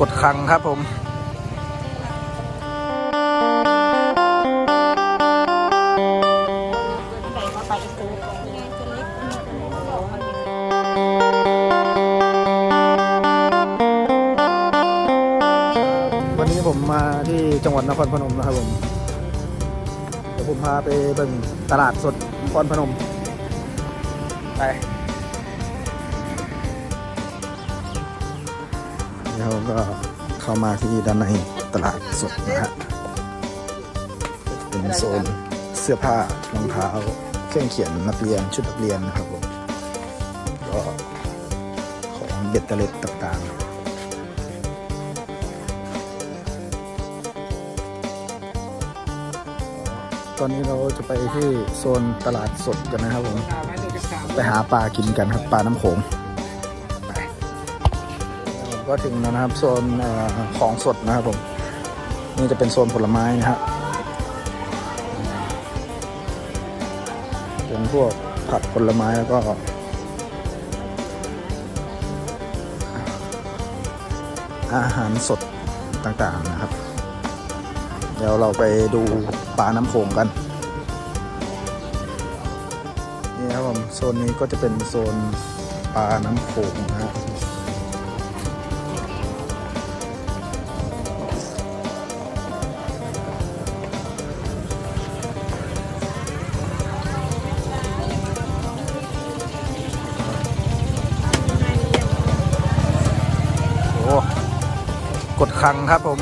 กดคังครับผมวันนี้ผมมาที่จังหวัดนครพนมนะครับผมเดี๋ยวผมพาไปเบิ่งตลาดสดนครพนม ไป แล้วก็เข้ามาที่ด้านในตลาดสดนะฮะเป็นโซนเสื้อผ้ารองเท้าเครื่องเขียนนักเรียนชุดนักเรียนนะครับผมก็ของเบ็ดเตล็ดต่างๆตอนนี้เราจะไปที่โซนตลาดสดกันนะครับผม ไปหาปลากินกันครับปลาน้ำโขง ก็ถึงแล้วนะครับโซนอของสดนะครับผมนี่จะเป็นโซนผลไม้นะฮะเป็นพวกผักผลไม้แล้วก็อาหารสดต่างๆนะครับ เดี๋ยวเราไปดูปลาน้ำโขงกันนี่ครับผมโซนนี้ก็จะเป็นโซนปลาน้ำโขงนะฮะโดคังครับผม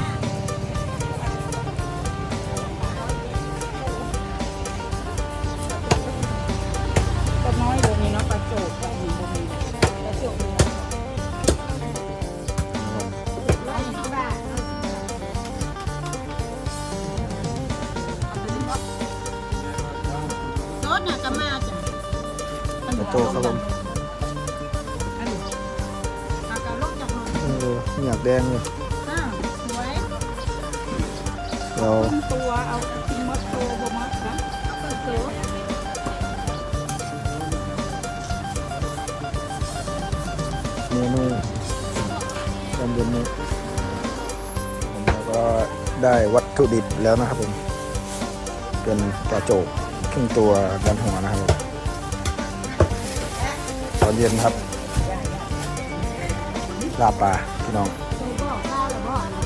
ก็น้อยลงนี่เนาะปลาโจกปลาหินบ่มีปลาโจกมีร้อยยี่สิบบาทรถน่ะก็มาจ้ะปลาโจกครับผมอันนี้ปลากระโลกจากรถ เอออยากแดงเลย เดี๋ยวต้นตัวเอาทิ้งมัดตัวบ่มัดนะเอาไปเมนูตอนเย็นนี้ผมก็ได้วัตถุดิบแล้วนะครับผม เป็นปลาโจกครึ่งตัวดันหัวนะครับผมตอนเย็นครับ ลาปลาพี่น้อง ตัวบอกข้าวหรือบ่เร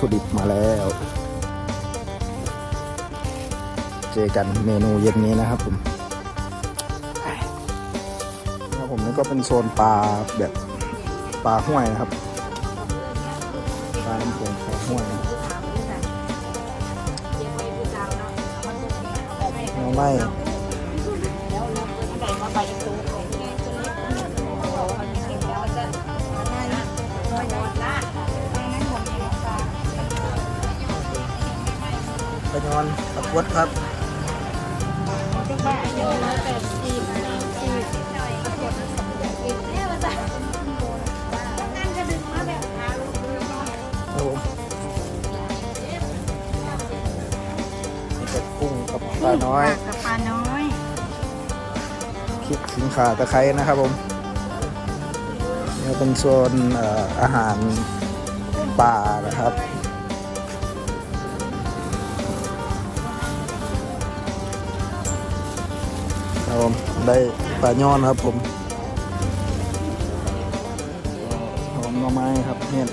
ถุดิบมาแล้ว เจอกันเมนูเย็นนี้นะครับผมแล้วผมนี่ก็เป็นโซนปลาแบบปลาห้วยนะครับปลาน้ำโขงปลาห้วยนะครับเอาไม่ นอนขับรถครับบ้าเยอะนะแต่ซีมซีมครับผมนี่ก็กุ้งกับปลาน้อยกับปลาน้อยพริกขิงข่าตะไคร้นะครับผมนี่เป็นโซนเอ่ออาหารป่านะครับ ครับผมได้ปลาย้อนครับผมหอมหน่อไม้ครับเนี่ย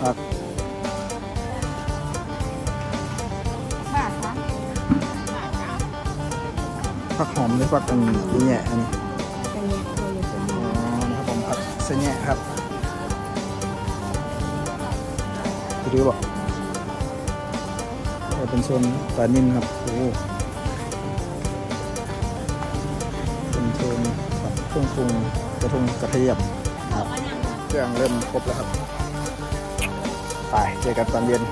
ผักบ้าคะผักหอมหรือผักอันนี้แหน่อันนี้เป็นเนี่ยตัวอยู่ตรงอ๋นี้อนะครับผมผักเสะแหน่ครับไปดูบอกก็เป็นโซนปลานิ่มครับโอ้ โซนผักเครื่องปรุงกระทงกระเทียมครับเครื่องเริ่มครบแล้วครับ ไปเจอกันตอนเย็น